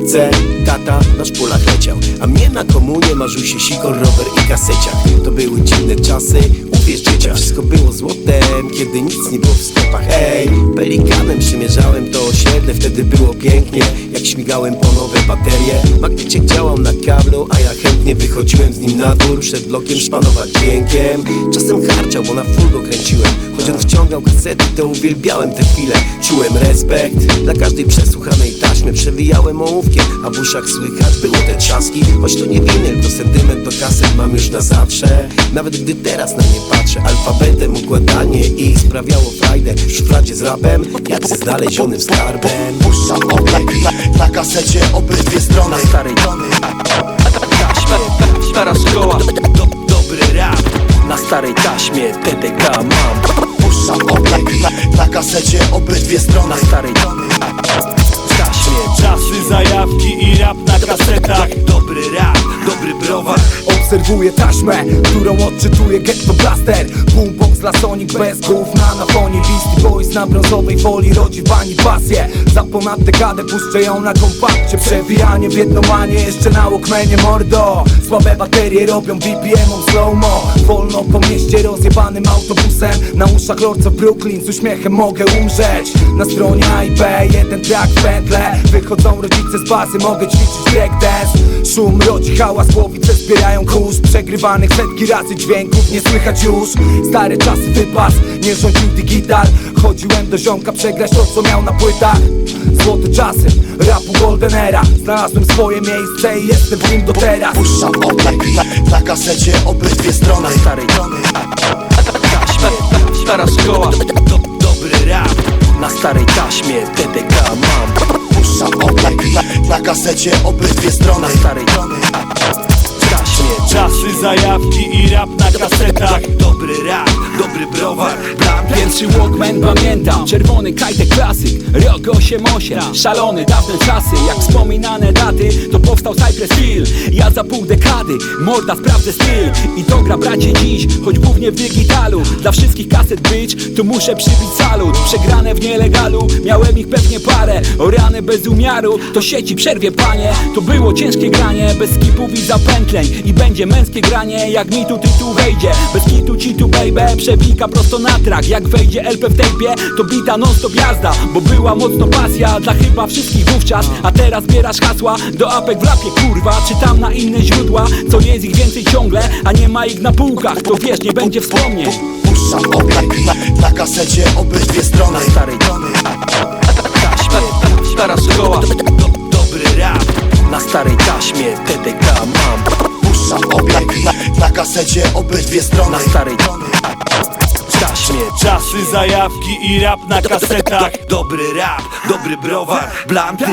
wkrótce Tata na szpulach leciał A mnie na komunie marzył się sikor, rower i kaseciak. To były dziwne czasy, uwierz dzieciak Wszystko było złotem, kiedy nic nie było w sklepach. Ej, pelikanem przymierzałem to osiedle Wtedy było pięknie, jak śmigałem po nowe baterie Magneciek działał na kablu, a ja chętnie wychodziłem z nim na dwór Przed blokiem szpanować dźwiękiem. Czasem harczał, bo na full go kręciłem Choć on wciągał kasety, to uwielbiałem te chwile. Czułem respekt dla każdej przesłuchanej taśmy. Przewijałem ołówkiem, a w uszach słychać było te trzaski. Choć to nie winyl, to sentyment do kaset mam już na zawsze. Nawet gdy teraz na nie patrzę Alfabetem układanie ich sprawiało frajdę W szufladzie z rapem, jak ze znalezionym skarbem. Puszczam obieg na, kasecie obydwie strony. Na starej taśmie Stara szkoła. Do, Dobry rap. Na starej taśmie TDK mam. Puszczam obieg na, na kasecie obydwie strony. Na starej taśmie Czasy zajawki i rap na kasetach. Dobry rap, dobry browar Obserwuję taśmę, którą odczytuje Ghetto Blaster. Boombox dla Sonic bez głów na fonie. Beastie Boys na brązowej folii rodzi bani pasję. Za ponad dekadę puszczę ją na kompakcie. Przewijanie w jednomanie, jeszcze na Walkmanie mordo. Słabe baterie robią BPM-om slow-mo. Wolno po mieście rozjebanym autobusem. Na uszach lorca Brooklyn z uśmiechem mogę umrzeć. Na stronie A i B, jeden track w pętle. Wychodzą rodzice z bazy, mogę ćwiczyć breakdance Szum rodzi hałas, głowice zbierają kurz Przegrywanych setki razy dźwięków nie słychać już. Stare czasy wypas, nie rządził digital. Chodziłem do ziomka przegrać to co miał na płytach. Złote czasy, rapu golden era. Znalazłem swoje miejsce i jestem w nim do teraz. Puszczam obieg na, na kasecie obydwie strony. Na starej taśmie. Stara szkoła. Do, Dobry rap. Na starej taśmie TDK mam. Puszczam obieg na, na kasecie obydwie strony. Starej taśmie Zajawki i rap na kasetach. Dobry rap, dobry browar Pierwszy Walkman pamiętam. Czerwony kajtek klasyk Rok 88 Szalony dawne czasy Jak wspominane daty To powstał Cypress Hill. Ja za pół dekady Morda sprawdzę styl. I to gra bracie dziś Choć głównie w digitalu. Dla wszystkich kaset być To muszę przybić salut. Przegrane w nielegalu Miałem ich pewnie parę. O rany bez umiaru To sieci przerwie panie. To było ciężkie granie Bez skipów i zapętleń I będzie męskie granie Jak mi tu tytuł wejdzie. Bez kitu ci tu baby Przewika prosto na trak. Jak wejdzie LP w tejpie To bita non stop jazda. Bo była mocno pasja Dla chyba wszystkich wówczas. A teraz zbierasz hasła Do apek w rapie kurwa. Czytam na inne źródła Co jest ich więcej ciągle A nie ma ich na półkach. To wiesz nie będzie wspomnień Puszczam obieg na, na kasecie obydwie strony. Na starej. Taśmie Stara szkoła do, Dobry rap. Na starej taśmie TDK mam Puszczam obieg na, na kasecie obydwie strony. Na starej. Taśmie Czasy zajawki i rap na kasetach. Dobry rap, dobry browar Blanty